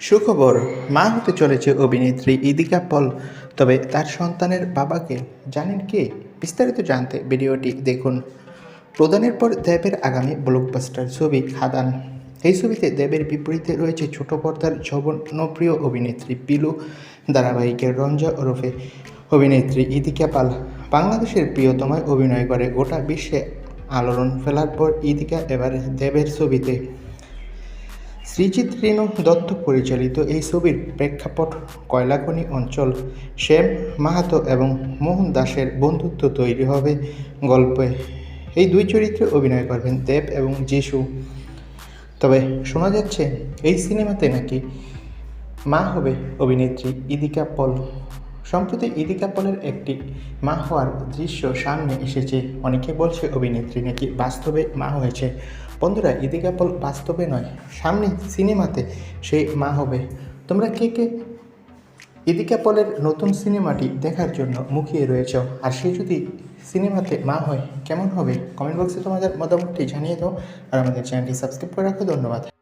সুখবর, মা হতে চলেছে অভিনেত্রী ইদিকা পল। তবে তার সন্তানের বাবাকে জানেন কে? বিস্তারিত জানতে ভিডিওটি দেখুন। প্রদানের পর দেবের আগামী ব্লকবাস্টার ছবি খাদান। এই ছবিতে দেবের বিপরীতে রয়েছে ছোট পর্দার জনপ্রিয় অভিনেত্রী পিলু, ধারাবাহিকের রঞ্জা ওরফে অভিনেত্রী ইদিকা পাল। বাংলাদেশের প্রিয়তমায় অভিনয় করে গোটা বিশ্বে আলোড়ন ফেলার পর ইদিকা এবার দেবের ছবিতে শ্রীজিৎ রেণু দত্ত পরিচালিত এই ছবির প্রেক্ষাপট কয়লাখনি অঞ্চল। শ্যাম মাহাতো এবং মোহন দাসের বন্ধুত্ব তৈরি হবে গল্পে। এই দুই চরিত্রে অভিনয় করবেন দেব এবং যিশু। তবে শোনা যাচ্ছে, এই সিনেমাতে নাকি মা হবে অভিনেত্রী ইদিকা পল। সম্প্রতি ইদিকা পলের একটি মা হওয়ার দৃশ্য সামনে এসেছে। অনেকে বলছে অভিনেত্রী নাকি বাস্তবে মা হয়েছে। বন্ধুরা ইদিকা পল বাস্তবে নয়, সামনে সিনেমাতে সে মা হবে। তোমরা কে কে ইদিকা পলের নতুন সিনেমাটি দেখার জন্য মুখিয়ে রয়েছ? আর সে যদি সিনেমাতে মা হয়, কেমন হবে? কমেন্ট বক্সে তোমাদের মতামতটি জানিয়ে দাও। আর আমাদের চ্যানেলটি সাবস্ক্রাইব করে রাখো। ধন্যবাদ।